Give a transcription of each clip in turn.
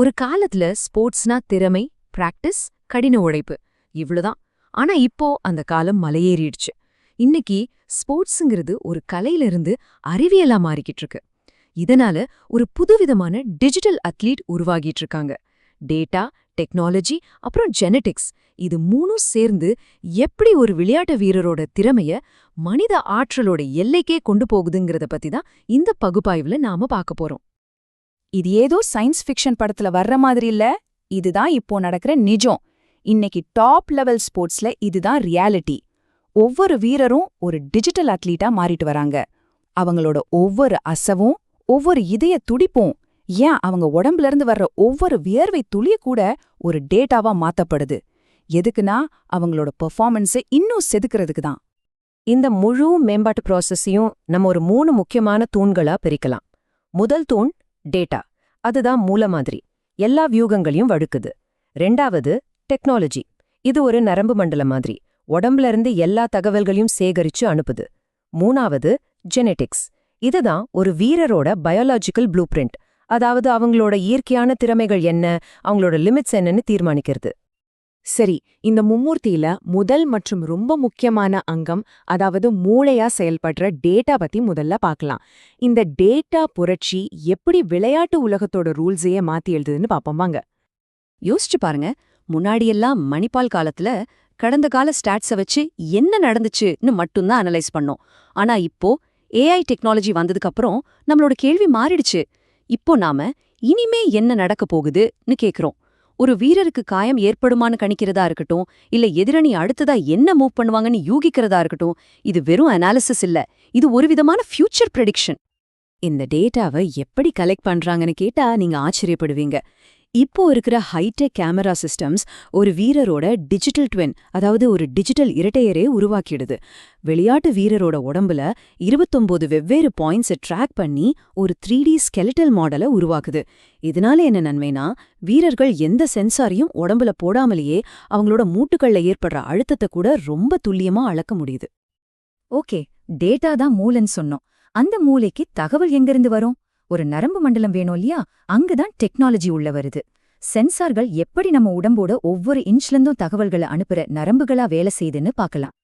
ஒரு காலத்துல ஸ்போர்ட்ஸ்னா திறமை பிராக்டிஸ் கடின உழைப்பு. இவ்வளோதான் ஆனா இப்போ அந்த காலம் மலையேறிடுச்சு. இன்னைக்கு ஸ்போர்ட்ஸுங்கிறது ஒரு கலையிலிருந்து அறிவியலா மாறிக்கிட்டு இருக்கு இதனால ஒரு புதுவிதமான டிஜிட்டல் அத்லீட் உருவாகிட்டு இருக்காங்க டேட்டா டெக்னாலஜி அப்புறம் ஜெனடிக்ஸ். இது மூணும் சேர்ந்து எப்படி ஒரு விளையாட்டு வீரரோட திறமைய மனித ஆற்றலோட எல்லைக்கே கொண்டு போகுதுங்கிறத பத்தி தான் இந்த பகுப்பாய்வுல நாம பார்க்க போறோம். இது ஏதோ சயின்ஸ் ஃபிக்ஷன் படத்துல வர்ற மாதிரி இல்ல. இதுதான் இப்போ நடக்கிற நிஜம். இன்னைக்கு டாப் லெவல் ஸ்போர்ட்ஸ்ல இதுதான் ரியாலிட்டி ஒவ்வொரு வீரரும் ஒரு டிஜிட்டல் அத்லீட்டா மாறிட்டு வராங்க. அவங்களோட ஒவ்வொரு அசவும் ஒவ்வொரு இதய துடிப்பும் ஏன் அவங்க உடம்புல இருந்து வர்ற ஒவ்வொரு வியர்வை துளிய கூட ஒரு டேட்டாவா மாத்தப்படுது. எதுக்குன்னா அவங்களோட பெர்ஃபார்மன்ஸை இன்னும் செதுக்கிறதுக்கு தான். இந்த முழு மேம்பாட்டு ப்ராசஸையும் நம்ம ஒரு மூணு முக்கியமான தூண்களா பிரிக்கலாம். முதல் தூண் டேட்டா. அதுதான் மூல மாதிரி. எல்லா வியூகங்களையும் வழுக்குது. ரெண்டாவது டெக்னாலஜி. இது ஒரு நரம்பு மண்டலம் மாதிரி. உடம்புல இருந்து எல்லா தகவல்களையும் சேகரிச்சு அனுப்புது. மூணாவது ஜெனெட்டிக்ஸ் இதுதான் ஒரு வீரரோட பயாலாஜிக்கல் ப்ளூ பிரிண்ட் அதாவது அவங்களோட இயற்கையான திறமைகள் என்ன அவங்களோட லிமிட்ஸ் என்னன்னு தீர்மானிக்கிறது. சரி இந்த மும்மூர்த்தியில முதல் மற்றும் ரொம்ப முக்கியமான அங்கம் அதாவது மூளையா செயல்படுற டேட்டா பத்தி முதல்ல பார்க்கலாம். இந்த டேட்டா புரட்சி எப்படி விளையாட்டு உலகத்தோட ரூல்ஸையே மாத்தி எழுதுதுன்னு பாப்போம்வாங்க யோசிச்சு பாருங்க முன்னாடியெல்லாம் மணிப்பால் காலத்துல கடந்த கால ஸ்டாட்ஸ வச்சு என்ன நடந்துச்சுன்னு மட்டும்தான் அனலைஸ் பண்ணோம். ஆனா இப்போ ஏஐ டெக்னாலஜி வந்ததுக்கு அப்புறம் நம்மளோட கேள்வி மாறிடுச்சு. இப்போ நாம இனிமே என்ன நடக்க போகுதுன்னு கேக்குறோம். ஒரு வீரருக்கு காயம் ஏற்படுமான்னு கணிக்கிறதா இருக்கட்டும் இல்ல எதிரணி அடுத்ததா என்ன மூவ் பண்ணுவாங்கன்னு யூகிக்கிறதா இருக்கட்டும் இது வெறும் அனாலிசிஸ் இல்ல. இது ஒரு விதமான ஃபியூச்சர் ப்ரெடிக்ஷன் இந்த டேட்டாவை எப்படி கலெக்ட் பண்றாங்கன்னு கேட்டா நீங்க ஆச்சரியப்படுவீங்க. இப்போ இருக்கிற ஹைடெக் கேமரா சிஸ்டம்ஸ் ஒரு வீரரோட டிஜிட்டல் ட்வின் அதாவது ஒரு டிஜிட்டல் இரட்டையரே உருவாக்கிடுது. விளையாட்டு வீரரோட உடம்புல இருபத்தொம்போது வெவ்வேறு பாயிண்ட்ஸை ட்ராக் பண்ணி ஒரு த்ரீ டி ஸ்கெலிட்டல் மாடலை உருவாக்குது. இதனால என்ன நன்மைனா வீரர்கள் எந்த சென்சாரையும் உடம்புல போடாமலேயே அவங்களோட மூட்டுகள்ல ஏற்படுற அழுத்தத்தை கூட ரொம்ப துல்லியமா அளக்க முடியுது. ஓகே டேட்டா தான் மூலன்னு சொன்னோம். அந்த மூளைக்கு தகவல் எங்கிருந்து வரும்? ஒரு நரம்பு மண்டலம் வேணும் இல்லையா? அங்குதான் டெக்னாலஜி உள்ள வருது. சென்சார்கள் எப்படி நம்ம உடம்போட ஒவ்வொரு இன்ச்லேருந்தும் தகவல்களை அனுப்புற நரம்புகளா வேலை செய்யுதுன்னு பார்க்கலாம்.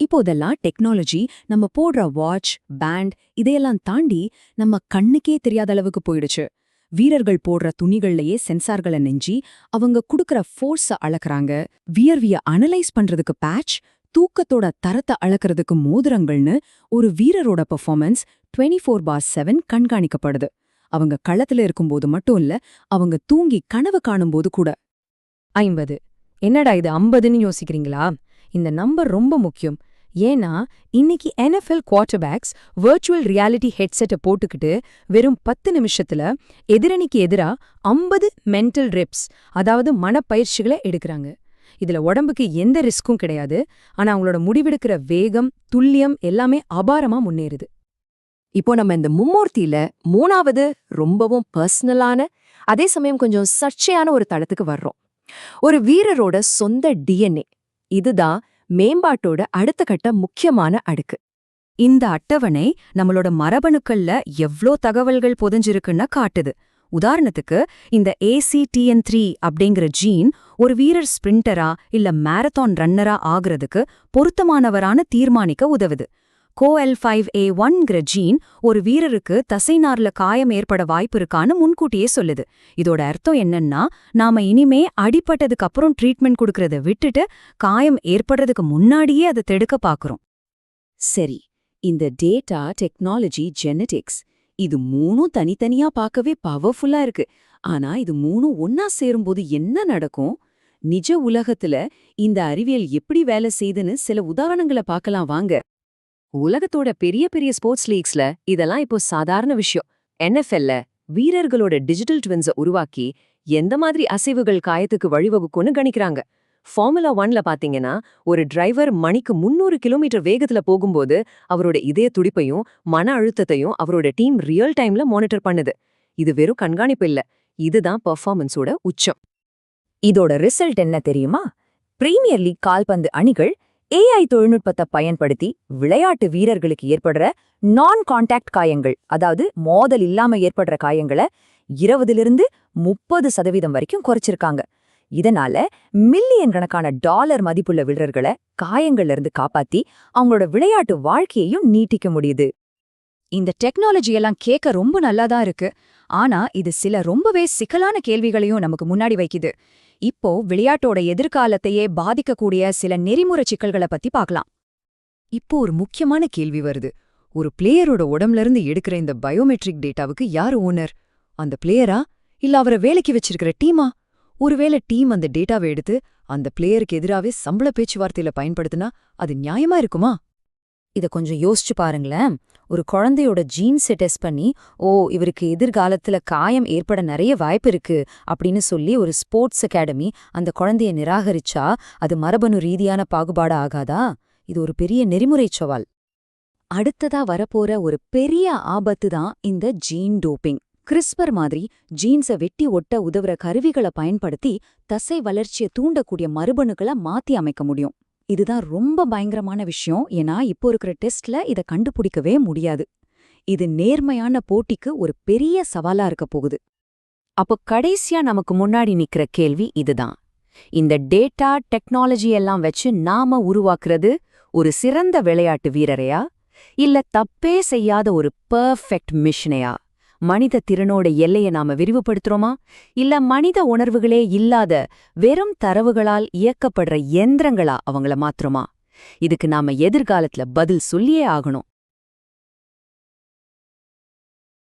இப்போதெல்லாம் டெக்னாலஜி நம்ம போடுற வாட்ச் பேண்ட் இதையெல்லாம் தாண்டி நம்ம கண்ணுக்கே தெரியாத அளவுக்கு போயிடுச்சு. வீரர்கள் போடுற துணிகள்லயே சென்சார்களை நெஞ்சி அவங்க குடுக்கற ஃபோர்ஸ அளக்குறாங்க. வியர்விய அனலைஸ் பண்றதுக்கு பேட்ச் தூக்கத்தோட தரத்தை அளக்கிறதுக்கு மோதிரங்கள்னு ஒரு வீரரோட performance twenty four by seven கண்காணிக்கப்படுது. அவங்க களத்துல இருக்கும்போது மட்டும் இல்ல அவங்க தூங்கி கனவு காணும்போது கூட. ஐம்பது. என்னடா இது ஐம்பதுன்னு யோசிக்கிறீங்களா? இந்த நம்பர் ரொம்ப முக்கியம். ஏன்னா இன்னைக்கு NFL குவார்டர்பேக்ஸ் வெர்ச்சுவல் ரியாலிட்டி ஹெட்செட்டை போட்டுக்கிட்டு வெறும் பத்து நிமிஷத்துல எதிரணிக்கு எதிரா ஐம்பது மென்டல் ரெப்ஸ் அதாவது மனப்பயிற்சிகளை எடுக்கறாங்க. இதுல உடம்புக்கு எந்த ரிஸ்க்கும் கிடையாது. ஆனா அவங்களோட முடிவெடுக்கிற வேகம் துல்லியம் எல்லாமே அபாரமா முன்னேறுது. இப்போ நம்ம இந்த மும்மூர்த்தியில மூணாவது ரொம்பவும் பர்சனலான அதே சமயம் கொஞ்சம் சர்ச்சையான ஒரு தளத்துக்கு வர்றோம். ஒரு வீரரோட சொந்த டிஎன்ஏ இதுதான் மேம்பாட்டோட அடுத்த கட்ட முக்கியமான அடுக்கு. இந்த அட்டவணை நம்மளோட மரபணுக்கள்ல எவ்ளோ தகவல்கள் புதஞ்சிருக்குன்னா காட்டுது. உதாரணத்துக்கு இந்த ஏசிடிஎன் த்ரீ அப்படிங்கிற ஜீன் ஒரு வீரர் ஸ்பிரிண்டரா இல்ல மாரத்தான் ரன்னரா ஆகிறதுக்கு பொருத்தமானவரான தீர்மானிக்க உதவுது. கோஎல் ஃபைவ் ஏ ஒன்ங்கிற ஜீன் ஒரு வீரருக்கு தசைநார்ல காயம் ஏற்பட வாய்ப்பு இருக்கான்னு முன்கூட்டியே சொல்லுது. இதோட அர்த்தம் என்னன்னா நாம இனிமே அடிபட்டதுக்கு அப்புறம் ட்ரீட்மெண்ட் கொடுக்கறத விட்டுட்டு காயம் ஏற்படுறதுக்கு முன்னாடியே அதை தடுக்க பாக்குறோம். சரி இந்த டேட்டா டெக்னாலஜி ஜெனடிக்ஸ் இது மூணும் தனித்தனியா பார்க்கவே பவர்ஃபுல்லா இருக்கு. ஆனா இது மூணும் ஒன்னா சேரும்போது என்ன நடக்கும்? நிஜ உலகத்துல இந்த அறிவியல் எப்படி வேலை செய்துன்னு சில உதாரணங்களை பார்க்கலாம் வாங்க. உலகத்தோட பெரிய பெரிய ஸ்போர்ட்ஸ் லீக்ஸ்ல இதெல்லாம் இப்போ சாதாரண விஷயம். என்எஃப்எல்ல வீரர்களோட டிஜிட்டல் ட்வின்ஸ உருவாக்கி எந்த மாதிரி அசைவுகள் காயத்துக்கு வழிவகுக்கும்னு கணிக்கிறாங்க. ஃபார்முலா ஒன்ல பாத்தீங்கன்னா ஒரு டிரைவர் மணிக்கு முன்னூறு கிலோமீட்டர் வேகத்துல போகும்போது அவரோட இதய துடிப்பையும் மன அழுத்தத்தையும் அவரோட டீம் ரியல் டைம்ல மானிட்டர் பண்ணுது. இது வெறும் கண்காணிப்பு இல்ல. இதுதான் பெர்ஃபார்மன்ஸோட உச்சம். இதோட ரிசல்ட் என்ன தெரியுமா? பிரீமியர் லீக் கால்பந்து அணிகள் ஏஐ தொழில்நுட்பத்தை பயன்படுத்தி விளையாட்டு வீரர்களுக்கு ஏற்படுற நான் கான்டாக்ட் காயங்கள் அதாவது மோதல் இல்லாம ஏற்படுற காயங்களை இருபதிலிருந்து முப்பது சதவீதம் வரைக்கும் குறைச்சிருக்காங்க. இதனால மில்லியன் கணக்கான டாலர் மதிப்புள்ள வீரர்களை காயங்கள்ல இருந்து காப்பாத்தி அவங்களோட விளையாட்டு வாழ்க்கையையும் நீட்டிக்க முடியுது. இந்த டெக்னாலஜி எல்லாம் கேட்க ரொம்ப நல்லாதான் இருக்கு. ஆனா இது சில ரொம்பவே சிக்கலான கேள்விகளையும் நமக்கு முன்னாடி வைக்குது. இப்போ விளையாட்டோட எதிர்காலத்தையே பாதிக்கக்கூடிய சில நெறிமுறை சிக்கல்களை பத்தி பார்க்கலாம். இப்போ ஒரு முக்கியமான கேள்வி வருது. ஒரு பிளேயரோட உடம்புல இருந்து எடுக்கிற இந்த பயோமெட்ரிக் டேட்டாவுக்கு யார் ஓனர்? அந்த பிளேயரா? இல்ல அவரை வேலைக்கு வச்சிருக்கிற டீமா? ஒருவேளை டீம் அந்த டேட்டாவை எடுத்து அந்த பிளேயருக்கு எதிராவே சம்பள பேச்சுவார்த்தையில பயன்படுத்தினா அது நியாயமா இருக்குமா? இத கொஞ்சம் யோசிச்சு பாருங்களேன். ஒரு குழந்தையோட ஜீன்ஸை டெஸ்ட் பண்ணி ஓ இவருக்கு எதிர்காலத்துல காயம் ஏற்பட நிறைய வாய்ப்பு இருக்கு அப்படின்னு சொல்லி ஒரு ஸ்போர்ட்ஸ் அகாடமி அந்த குழந்தைய நிராகரிச்சா அது மரபணு ரீதியான பாகுபாடு ஆகாதா? இது ஒரு பெரிய நெறிமுறை சவால். அடுத்ததா வரப்போற ஒரு பெரிய ஆபத்து தான் இந்த ஜீன் டோப்பிங். கிறிஸ்பர் மாதிரி ஜீன்ஸை வெட்டி ஒட்ட உதவுற கருவிகளை பயன்படுத்தி தசை வளர்ச்சியை தூண்டக்கூடிய மரபணுக்களை மாத்தி அமைக்க முடியும். இதுதான் ரொம்ப பயங்கரமான விஷயம். ஏன்னா இப்போ இருக்கிற டெஸ்ட்ல இத கண்டுபிடிக்கவே முடியாது. இது நேர்மையான போட்டிக்கு ஒரு பெரிய சவாலா இருக்க போகுது. அப்போ கடைசியா நமக்கு முன்னாடி நிக்கிற கேள்வி இதுதான். இந்த டேட்டா டெக்னாலஜி எல்லாம் வச்சு நாம உருவாக்குறது ஒரு சிறந்த விளையாட்டு வீரரையா? இல்ல தப்பே செய்யாத ஒரு பெர்ஃபெக்ட் மிஷனையா? மனித திறனோட எல்லையை நாம விரிவுபடுத்துறோமா? இல்ல மனித உணர்வுகளே இல்லாத வெறும் தரவுகளால் இயக்கப்படுற எந்திரங்களா அவங்கள மாத்துறோமா? இதுக்கு நாம எதிர்காலத்துல பதில் சொல்லியே ஆகணும்.